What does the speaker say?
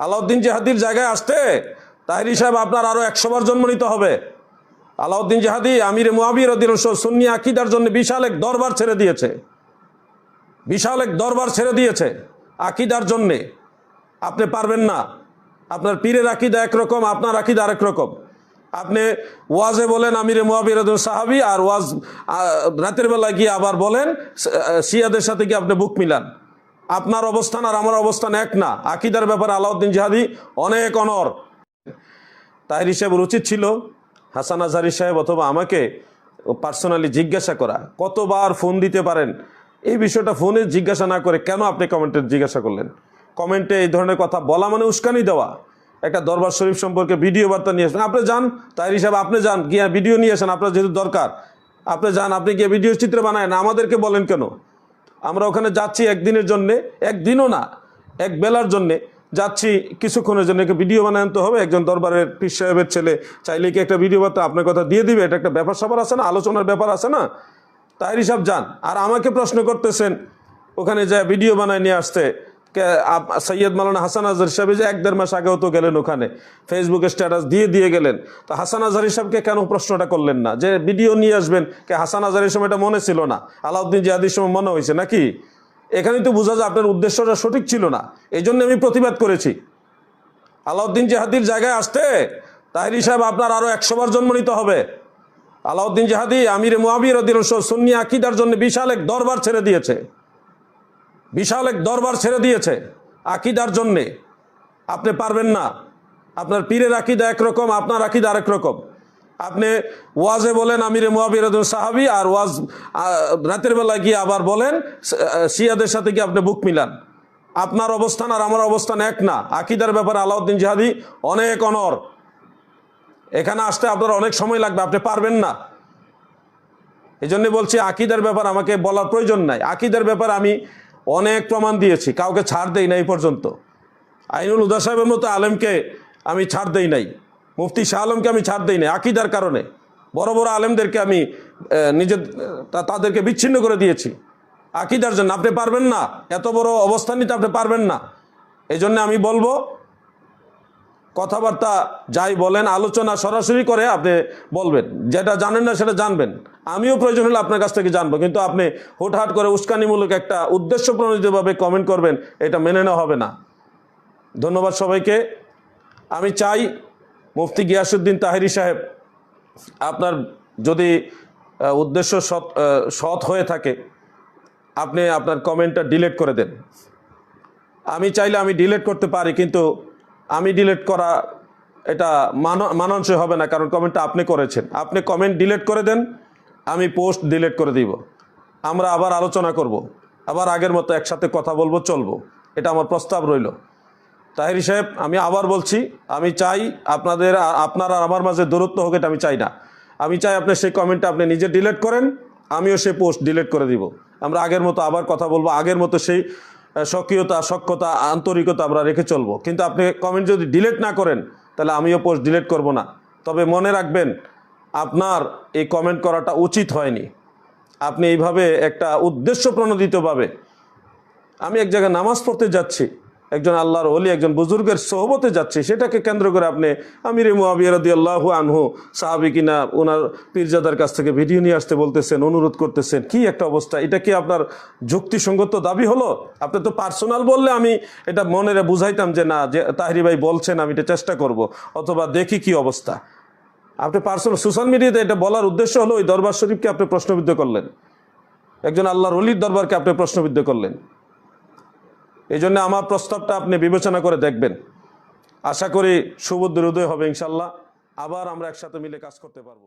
আলাউদ্দিন জেহাদির জায়গায় আসতে, তাহিরি সাহেব আপনার আরও একশো বার জন্ম নিতে হবে। আলাউদ্দিন জেহাদি, আমির মুআবির সুন্নি আকিদার জন্য বিশাল এক দরবার ছেড়ে দিয়েছে। বিশাল এক দরবার ছেড়ে দিয়েছে আকিদার জন্যে। আপনি পারবেন না। আপনার পীরের আকিদা একরকম, আপনার আকিদা আরেক রকম। আপনি ওয়াজে বলেন আমিরে মুআবির সাহাবি, আর ওয়াজ রাতের বেলায় গিয়ে আবার বলেন শিয়াদের সাথে গিয়ে আপনি বুক মিলান। আপনার অবস্থান আর আমার অবস্থান এক না। আকিদার ব্যাপারে আলাউদ্দিন জিহাদি অনেক অনর। তাহির সাহেবের উচিত ছিল, হাসান আজহারি সাহেব অথবা আমাকে পার্সোনালি জিজ্ঞাসা করা, কতবার ফোন দিতে পারেন? এই বিষয়টা ফোনে জিজ্ঞাসা না করে কেন আপনি কমেন্টে জিজ্ঞাসা করলেন? কমেন্টে এই ধরনের কথা বলা মানে উস্কানি দেওয়া। একটা দরবার শরীফ সম্পর্কে ভিডিও বার্তা নিয়ে আসেন আপনি যান, তাহির সাহেব আপনি যান, গিয়ে ভিডিও নিয়ে আসেন, আপনার যেহেতু দরকার। আপনি যান, আপনি গিয়ে ভিডিও চিত্র বানায় না, আমাদেরকে বলেন কেন? আমরা ওখানে যাচ্ছি একদিনের জন্যে, একদিনও না, এক বেলার জন্যে। যাচ্ছি কিছুক্ষণের জন্য, একটা ভিডিও বানায় আনতে হবে। একজন দরবারের পীর সাহেবের ছেলে চাইলে কি একটা ভিডিও বার্তা আপনার কথা দিয়ে দিবে? এটা একটা ব্যাপার স্যাপার আছে না? আলোচনার ব্যাপার আছে না? তাই হিসাব যান। আর আমাকে প্রশ্ন করতেছেন, ওখানে যা ভিডিও বানায় নিয়ে আসতে। সৈয়দ মালানা হাসান আজহার সাহেব যে এক দেড় মাস আগেও তো গেলেন ওখানে ফেসবুকে স্ট্যাটাস দিয়ে দিয়ে গেলেন। তো হাসান আজহারি সাহেবকে কেন প্রশ্নটা করলেন না? যে ভিডিও নিয়ে আসবেন, কে হাসান আজহারের সময় এটা মনে ছিল না। আলাউদ্দিন জিহাদির সময় মনে হয়েছে নাকি? এখানেই তো বোঝা যায় আপনার উদ্দেশ্যটা সঠিক ছিল না। এই জন্য আমি প্রতিবাদ করেছি। আলাউদ্দিন জেহাদির জায়গায় আসতে তাহিরি সাহেব আপনার আরও একশো বার জন্ম নিতে হবে। আলাউদ্দিন জেহাদি আমির মুআবির সুন্নি আকিদার জন্য বিশাল এক দরবার ছেড়ে দিয়েছে। বিশাল এক দরবার ছেড়ে দিয়েছে আকিদার জন্যে। আপনি পারবেন না। আপনার পীরের আকিদা একরকম, আপনার আকিদা আরেক রকম। আপনি ওয়াজে বলেন, আমিরে মুআবির সাহাবি, আর ওয়াজ রাতের বেলায় গিয়ে আবার বলেন শিয়াদের সাথে গিয়ে আপনি বুক মিলান। আপনার অবস্থান আর আমার অবস্থান এক না। আকিদার ব্যাপারে আলাউদ্দিন জিহাদি অনেক অনর। এখানে আসতে আপনার অনেক সময় লাগবে, আপনি পারবেন না। এই বলছি, আকিদার ব্যাপার আমাকে বলার প্রয়োজন নাই। আকিদার ব্যাপার আমি অনেক প্রমাণ দিয়েছি, কাউকে ছাড় দেই নাই পর্যন্ত। আইনুল উদা সাহেবের মতো আলেমকে আমি ছাড় দেই নাই, মুফতি শাহ আলমকে আমি ছাড় দেই নাই, আকিদার কারণে। বড় বড় আলেমদেরকে আমি নিজের তাদেরকে বিচ্ছিন্ন করে দিয়েছি। আকিদার জন্য, আপনি পারবেন না, এত বড় অবস্থান নিতে আপনি পারবেন না। এই আমি বলব কথাবার্তা যাই বলেন, আলোচনা সরাসরি করে আপনি বলবেন। যেটা জানেন না সেটা জানবেন। আমিও প্রয়োজন হলে আপনার কাছ থেকে জানব, কিন্তু আপনি হুটহাট করে উস্কানিমূলক একটা উদ্দেশ্য প্রণোদিতভাবে কমেন্ট করবেন, এটা মেনে নেওয়া হবে না। ধন্যবাদ সবাইকে। আমি চাই মুফতি গিয়াসুদ্দিন তাহিরি সাহেব, আপনার যদি উদ্দেশ্য সৎ সৎ হয়ে থাকে, আপনি আপনার কমেন্টটা ডিলেট করে দেন। আমি চাইলে আমি ডিলেট করতে পারি, কিন্তু আমি ডিলিট করা এটা মান- মানানসই হবে না, কারণ কমেন্টটা আপনি করেছেন। আপনি কমেন্ট ডিলিট করে দেন, আমি পোস্ট ডিলিট করে দিব। আমরা আবার আলোচনা করব, আবার আগের মতো একসাথে কথা বলব, চলবো। এটা আমার প্রস্তাব রইল। তাহিরি সাহেব, আমি আবার বলছি, আমি চাই আপনাদের আপনার আর আমার মাঝে দূরত্ব হোক, এটা আমি চাই না। আমি চাই আপনি সেই কমেন্টটা আপনি নিজে ডিলিট করেন, আমিও সেই পোস্ট ডিলিট করে দিব। আমরা আগের মতো আবার কথা বলব, আগের মতো সেই সক্রিয়তা সক্ষতা আন্তরিকতা আমরা রেখে চলবো। কিন্তু আপনি কমেন্ট যদি ডিলেট না করেন, তাহলে আমিও পোস্ট ডিলেট করব না। তবে মনে রাখবেন, আপনার এই কমেন্ট করাটা উচিত হয়নি। আপনি এইভাবে একটা উদ্দেশ্য প্রণোদিতভাবে, আমি এক জায়গায় নামাজ পড়তে যাচ্ছি একজন আল্লাহর অলি একজন বুজুর্গের সহবতে যাচ্ছি, সেটাকে কেন্দ্র করে আপনি আমির মুআবিয়ারদি আল্লাহু আনহু, সাহাবি কিনা ওনার পীরজাদার কাছ থেকে ভিডিও নিয়ে আসতে বলতেছেন, অনুরোধ করতেছেন, কি একটা অবস্থা? এটা কি আপনার যুক্তিসঙ্গত দাবি হলো? আপনি তো পার্সোনাল বললে আমি এটা মনে বুঝাইতাম যে না, যে তাহিরি ভাই বলছেন, আমি এটা চেষ্টা করব, অথবা দেখি কি অবস্থা। আপনি পার্সোনাল, সোশ্যাল মিডিয়াতে এটা বলার উদ্দেশ্য হলো ওই দরবার শরীফকে আপনি প্রশ্নবিদ্ধ করলেন। একজন আল্লাহর অলির দরবারকে আপনি প্রশ্নবিদ্ধ করলেন। এই জন্য আমার প্রস্তাবটা আপনি বিবেচনা করে দেখবেন। আশা করি সুবুদ্ধ হৃদয় হবে ইনশাল্লাহ আবার আমরা একসাথে মিলে কাজ করতে পারব।